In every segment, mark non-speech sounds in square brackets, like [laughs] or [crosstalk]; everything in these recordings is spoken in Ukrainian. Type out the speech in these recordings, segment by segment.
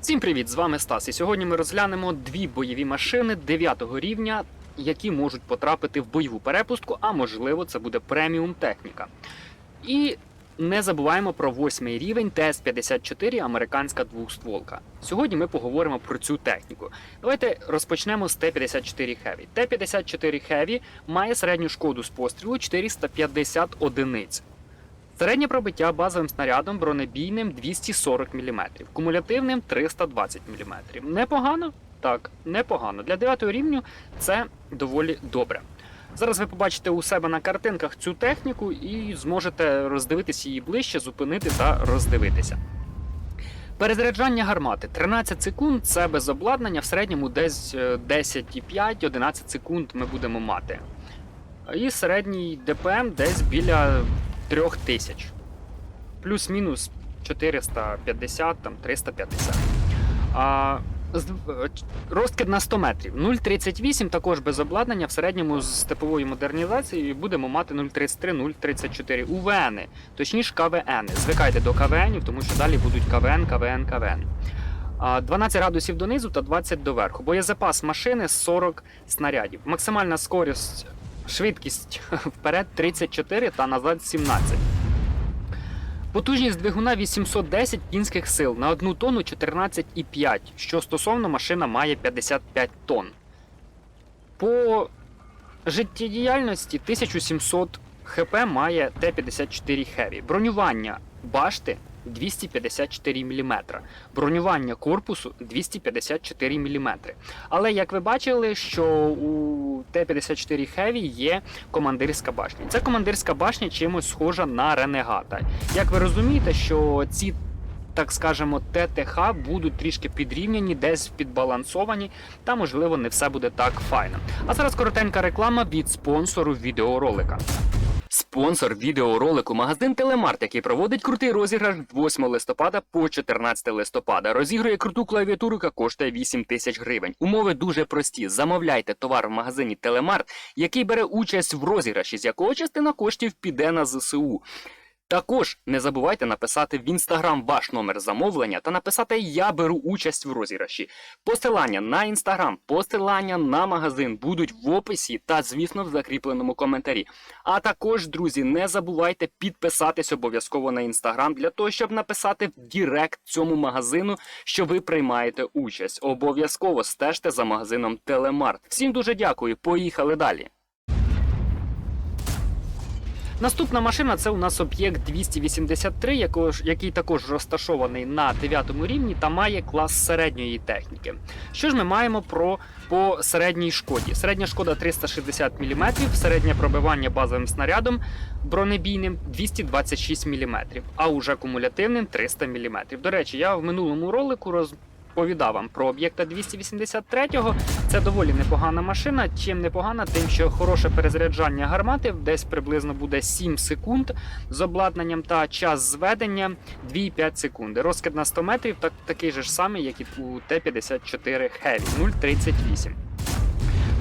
Всім привіт! З вами Стас. І сьогодні ми розглянемо дві бойові машини 9 рівня, які можуть потрапити в бойову перепустку, а можливо, це буде преміум техніка. І не забуваємо про восьмий рівень ТС-54 американська двохстволка. Сьогодні ми поговоримо про цю техніку. Давайте розпочнемо з Т-54 Heavy. Т-54 Heavy має середню шкоду з пострілу 450 одиниць. Середнє пробиття базовим снарядом бронебійним 240 мм, кумулятивним 320 мм. Непогано? Так, непогано. Для 9 рівню це доволі добре. Зараз ви побачите у себе на картинках цю техніку і зможете роздивитися її ближче, зупинити та роздивитися. Перезаряджання гармати 13 секунд це без обладнання, в середньому десь е, 10,5-11 секунд ми будемо мати. І середній ДПМ десь біля 3000. Плюс-мінус 450, там 350. А, е, розкид на 100 метрів. 0,38 також без обладнання. В середньому з степовою модернізацією будемо мати 0,33-0,34 УВН, точніше КВН. Звикайте до КВНів, тому що далі будуть КВН, КВН, КВН. 12 градусів донизу та 20 доверху. Боєзапас машини 40 снарядів. Максимальна скорість, швидкість [laughs] вперед 34 та назад 17. Потужність двигуна 810 кінських сил на одну тонну 14,5, що стосовно машина має 55 тонн. По життєдіяльності 1700 хп має Т-54 Heavy. Бронювання башти 254 мм. Бронювання корпусу 254 мм. Але як ви бачили, що у Т-54 Heavy є командирська башня. Ця командирська башня чимось схожа на ренегата. Як ви розумієте, що ці, так скажемо, ТТХ будуть трішки підрівняні, десь підбалансовані, та можливо не все буде так файно. А зараз коротенька реклама від спонсору відеоролика. Спонсор відеоролику магазин Телемарт, який проводить крутий розіграш 8 листопада по 14 листопада. Розігрує круту клавіатуру, яка коштує 8 тисяч гривень. Умови дуже прості. Замовляйте товар в магазині Телемарт, який бере участь в розіграші, з якого частина коштів піде на ЗСУ. Також не забувайте написати в інстаграм ваш номер замовлення та написати Я беру участь в розіграші. Посилання на інстаграм, посилання на магазин будуть в описі та, звісно, в закріпленому коментарі. А також, друзі, не забувайте підписатись обов'язково на інстаграм для того, щоб написати в Дірект цьому магазину, що ви приймаєте участь. Обов'язково стежте за магазином Телемарт. Всім дуже дякую. Поїхали далі. Наступна машина це у нас об'єкт 283, якого який також розташований на 9 рівні та має клас середньої техніки. Що ж ми маємо про по середній шкоді? Середня шкода 360 мм, середнє пробивання базовим снарядом бронебійним 226 мм, а уже кумулятивним 300 мм. До речі, я в минулому ролику роз. Повідав вам про об'єкта 283-го. Це доволі непогана машина. Чим непогана, тим, що хороше перезаряджання гармати десь приблизно буде 7 секунд з обладнанням та час зведення 2,5 секунди. Розкид на 100 метрів так, такий же ж самий, як і у Т-54 Heavy 0,38.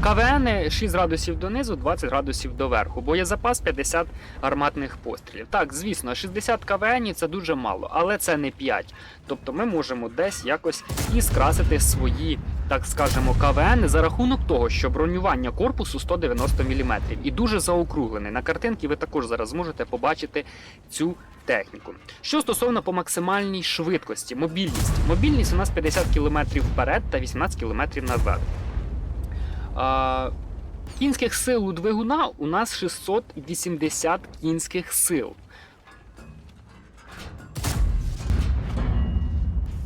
КВН 6 градусів донизу, 20 градусів доверху. Боєзапас 50 гарматних пострілів. Так, звісно, 60 КВН це дуже мало, але це не 5. Тобто ми можемо десь якось і скрасити свої, так скажемо, КВН за рахунок того, що бронювання корпусу 190 мм і дуже заокруглений. На картинці ви також зараз зможете побачити цю техніку. Що стосовно по максимальній швидкості, мобільність. Мобільність у нас 50 км вперед та 18 км назад. Кінських сил у двигуна у нас 680 кінських сил.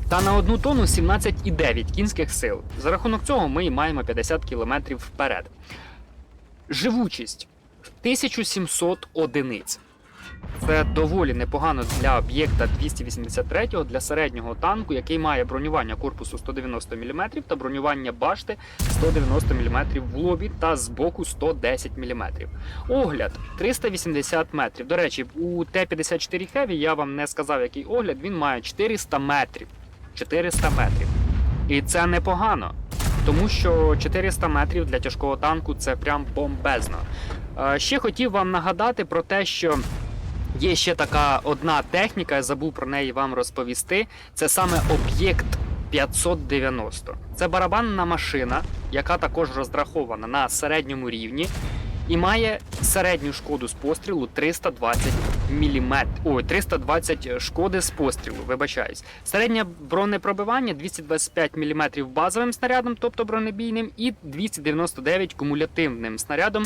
Та на одну тонну 17,9 кінських сил. За рахунок цього ми маємо 50 км вперед. Живучість 1700 одиниць. Це доволі непогано для об'єкта 283 для середнього танку, який має бронювання корпусу 190 мм та бронювання башти 190 мм в лобі та з боку 110 мм. Огляд 380 метрів. До речі, у Т-54 Heavy я вам не сказав, який огляд, він має 400 метрів. 400 метрів. І це непогано. Тому що 400 метрів для тяжкого танку це прям бомбезно. Е, Ще хотів вам нагадати про те, що Є ще така одна техніка, я забув про неї вам розповісти. Це саме об'єкт 590. Це барабанна машина, яка також розрахована на середньому рівні і має середню шкоду з пострілу 320 мм. Ой, 320 шкоди з пострілу, вибачаюсь. Середнє бронепробивання 225 мм базовим снарядом, тобто бронебійним, і 299 кумулятивним снарядом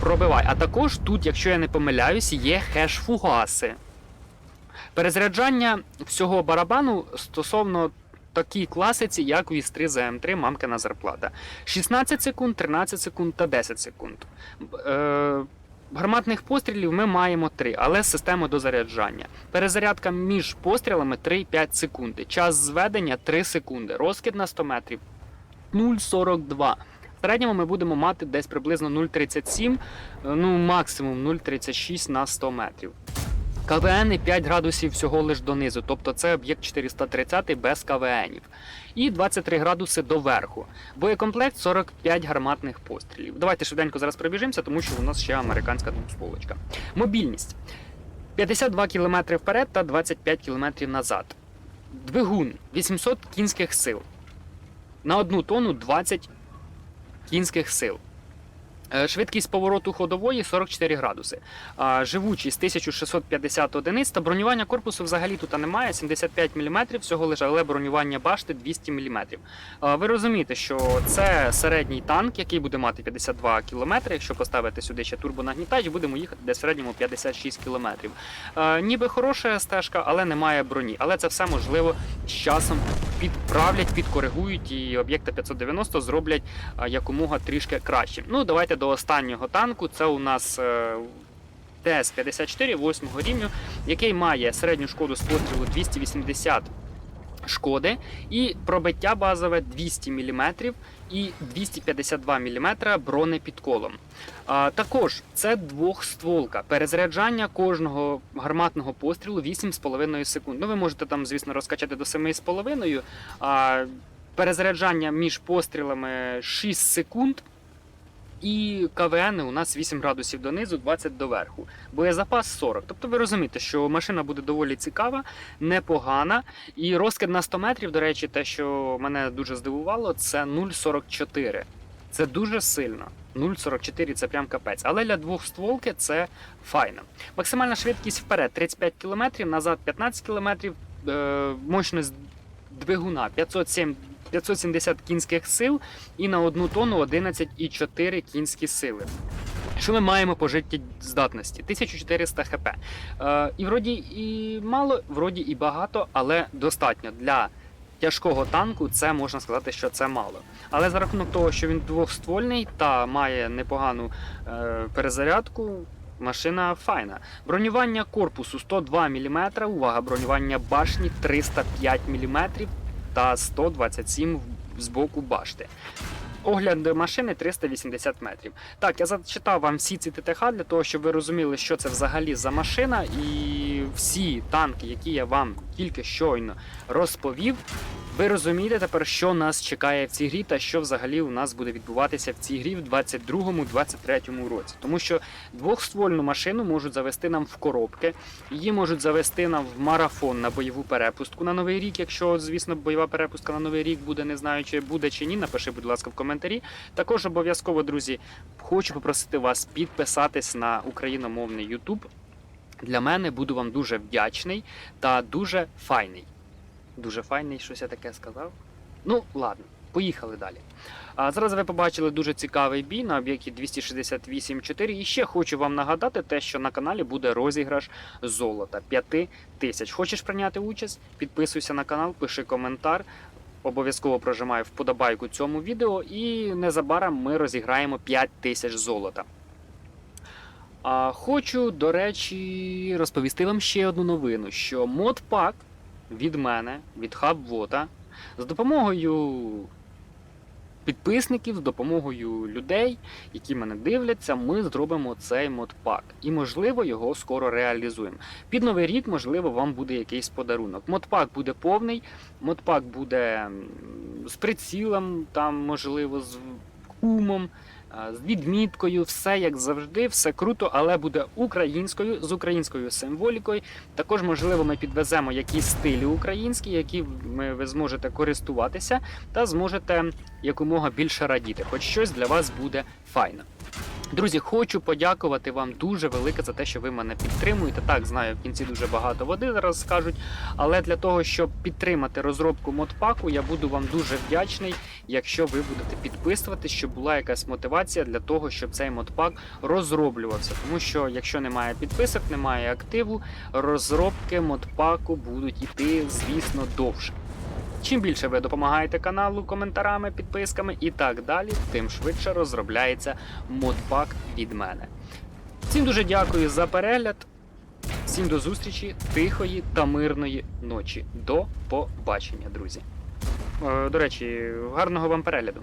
пробиває. А також тут, якщо я не помиляюсь, є хеш-фугаси. Перезаряджання всього барабану стосовно такій класиці, як віз 3 ЗМ3 мамкина зарплата. 16 секунд, 13 секунд та 10 секунд. Е, гарматних пострілів ми маємо 3, але з системою дозаряджання. Перезарядка між пострілами 3-5 секунди. Час зведення 3 секунди. Розкид на 100 метрів 0,42. В середньому ми будемо мати десь приблизно 0,37, е, ну максимум 0,36 на 100 метрів. КВН 5 градусів всього лиш донизу, тобто це об'єкт 430 без КВНів. І 23 градуси доверху. Боєкомплект 45 гарматних пострілів. Давайте швиденько зараз пробіжимося, тому що у нас ще американська двосполочка. Мобільність 52 км вперед та 25 км назад. Двигун 800 кінських сил. На одну тонну 20 кінських сил. Е, Швидкість повороту ходової 44 градуси. Живучість 1650 одиниць та бронювання корпусу взагалі тут немає. 75 мм всього лише, але бронювання башти 200 мм. Ви розумієте, що це середній танк, який буде мати 52 км. Якщо поставити сюди ще турбонагнітач, будемо їхати десь в середньому 56 км. Ніби хороша стежка, але немає броні. Але це все можливо з часом підправлять, підкоригують і об'єкта 590 зроблять якомога трішки краще. Ну, давайте до останнього танку. Це у нас е, ТС-54 8 рівню, який має середню шкоду з пострілу 280 шкоди і пробиття базове 200 мм і 252 мм бронепідколом. А, також це двохстволка. Перезаряджання кожного гарматного пострілу 8,5 секунд. Ну, ви можете там, звісно, розкачати до 7,5. А, перезаряджання між пострілами 6 секунд. І КВН у нас 8 градусів донизу, 20 доверху. Боєзапас 40. Тобто ви розумієте, що машина буде доволі цікава, непогана. І розкид на 100 метрів, до речі, те, що мене дуже здивувало, це 0,44. Це дуже сильно. 0,44 це прям капець. Але для двохстволки це файно. Максимальна швидкість вперед 35 км, назад 15 км, е, мощність двигуна 507 570 кінських сил і на одну тонну 11,4 кінські сили. Що ми маємо по життєздатності? 1400 хп. Е, і вроді і мало, вроді і багато, але достатньо для тяжкого танку. Це можна сказати, що це мало. Але за рахунок того, що він двохствольний та має непогану е, перезарядку. Машина файна. Бронювання корпусу 102 мм, увага, бронювання башні 305 мм та 127 з боку башти. Огляд машини 380 метрів. Так, я зачитав вам всі ці ТТХ для того, щоб ви розуміли, що це взагалі за машина, і всі танки, які я вам тільки щойно розповів. Ви розумієте тепер, що нас чекає в цій грі, та що взагалі у нас буде відбуватися в цій грі в 22-23 році. Тому що двохствольну машину можуть завести нам в коробки, її можуть завести нам в марафон на бойову перепустку на новий рік. Якщо, звісно, бойова перепустка на новий рік буде, не знаю, чи буде чи ні. Напиши, будь ласка, в коментарі. Також обов'язково, друзі, хочу попросити вас підписатись на україномовний YouTube. Для мене буду вам дуже вдячний та дуже файний. Дуже файний, щось я таке сказав. Ну, ладно, поїхали далі. А зараз ви побачили дуже цікавий бій на об'єкті 268.4. І ще хочу вам нагадати те, що на каналі буде розіграш золота 5 тисяч. Хочеш прийняти участь? Підписуйся на канал, пиши коментар. Обов'язково прожимаю вподобайку цьому відео, і незабаром ми розіграємо 5 тисяч золота. А хочу, до речі, розповісти вам ще одну новину: що модпак від мене, від Хабвота, з допомогою підписників, з допомогою людей, які мене дивляться, ми зробимо цей модпак. І, можливо, його скоро реалізуємо. Під новий рік, можливо, вам буде якийсь подарунок. Модпак буде повний, модпак буде з прицілом, там, можливо, з кумом. А, з відміткою, все як завжди, все круто, але буде українською з українською символікою. Також, можливо, ми підвеземо якісь стилі українські, які ми- ви зможете користуватися та зможете якомога більше радіти. Хоч щось для вас буде файно. Друзі, хочу подякувати вам дуже велике за те, що ви мене підтримуєте. Так, знаю, в кінці дуже багато води зараз скажуть. Але для того, щоб підтримати розробку модпаку, я буду вам дуже вдячний, якщо ви будете підписуватись, щоб була якась мотивація для того, щоб цей модпак розроблювався. Тому що якщо немає підписок, немає активу, розробки модпаку будуть йти, звісно, довше. Чим більше ви допомагаєте каналу коментарами, підписками і так далі, тим швидше розробляється модпак від мене. Всім дуже дякую за перегляд. Всім до зустрічі, тихої та мирної ночі. До побачення, друзі. Е, До речі, гарного вам перегляду.